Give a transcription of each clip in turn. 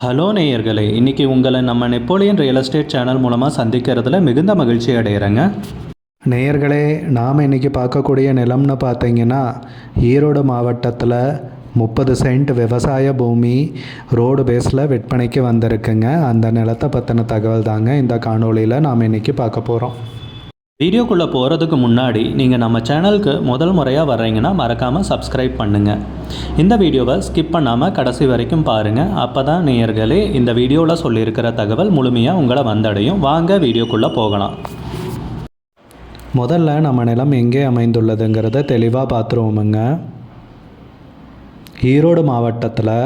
Hello நேயர்களே இன்றைக்கி உங்களை நம்ம நெப்போலியன் ரியல் எஸ்டேட் சேனல் மூலமாக சந்திக்கிறதுல மிகுந்த மகிழ்ச்சி அடைகிறேங்க நேயர்களே நாம் இன்றைக்கி பார்க்கக்கூடிய நிலம்னு பார்த்தீங்கன்னா ஈரோடு மாவட்டத்தில் முப்பது சென்ட் விவசாய பூமி ரோடு பேஸில் விற்பனைக்கு வந்திருக்குங்க. அந்த நிலத்தை பற்றின தகவல் தாங்க இந்த காணொளியில் நாம் இன்றைக்கி பார்க்க போகிறோம் வீடியோக்குள்ளே போகிறதுக்கு முன்னாடி நீங்கள் நம்ம சேனலுக்கு முதல் முறையாக வர்றீங்கன்னா மறக்காமல் சப்ஸ்கிரைப் பண்ணுங்கள் இந்த வீடியோவை ஸ்கிப் பண்ணாமல் கடைசி வரைக்கும் பாருங்கள் அப்போ தான் நேயர்களே இந்த வீடியோவில் சொல்லியிருக்கிற தகவல் முழுமையாக உங்களை வந்தடையும். வாங்க வீடியோக்குள்ளே போகலாம். முதல்ல நம்ம நிலம் எங்கே அமைந்துள்ளதுங்கிறத தெளிவாக பார்த்துருவோமுங்க. ஈரோடு மாவட்டத்தில்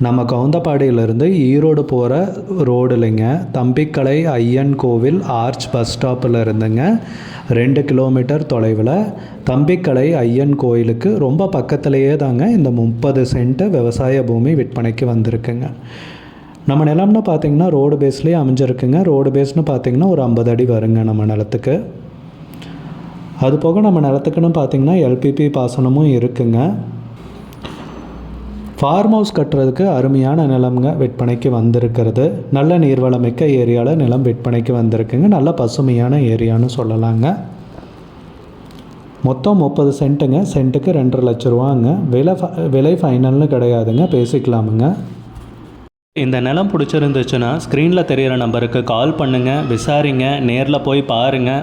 நம்ம கவுந்தப்பாடியிலேருந்து ஈரோடு போகிற ரோடுலைங்க தம்பிக்கலை ஐயன் கோவில் ஆர்ச் பஸ் ஸ்டாப்பில் இருந்துங்க. ரெண்டு கிலோமீட்டர் தொலைவில் தம்பிக்கலை ஐயன் கோயிலுக்கு ரொம்ப பக்கத்துலேயே தாங்க இந்த முப்பது சென்ட்டு விவசாய பூமி விற்பனைக்கு வந்திருக்குங்க. நம்ம நிலம்னு பார்த்தீங்கன்னா ரோடு பேஸ்லேயே அமைஞ்சிருக்குங்க. ரோடு பேஸ்னு பார்த்தீங்கன்னா ஒரு ஐம்பது அடி வருங்க நம்ம நிலத்துக்கு. அது போக நம்ம நிலத்துக்குன்னு பார்த்தீங்கன்னா எல்பிபி பாசனமும் இருக்குங்க. ஃபார்ம் ஹவுஸ் கட்டுறதுக்கு அருமையான நிலம்ங்க விற்பனைக்கு வந்திருக்கிறது. நல்ல நீர்வளமிக்க ஏரியாவில் நிலம் விற்பனைக்கு வந்திருக்குங்க. நல்ல பசுமையான ஏரியான்னு சொல்லலாங்க. மொத்தம் முப்பது சென்ட்டுங்க. சென்ட்டுக்கு ரெண்டரை லட்ச ரூபாங்க. விலை ஃப- விலை ஃபைனல்னு கிடையாதுங்க. பேசிக்கலாமுங்க. இந்த நிலம் பிடிச்சிருந்துச்சுன்னா ஸ்க்ரீனில் தெரிகிற நம்பருக்கு கால் பண்ணுங்கள் விசாரிங்க. நேரில் போய் பாருங்கள்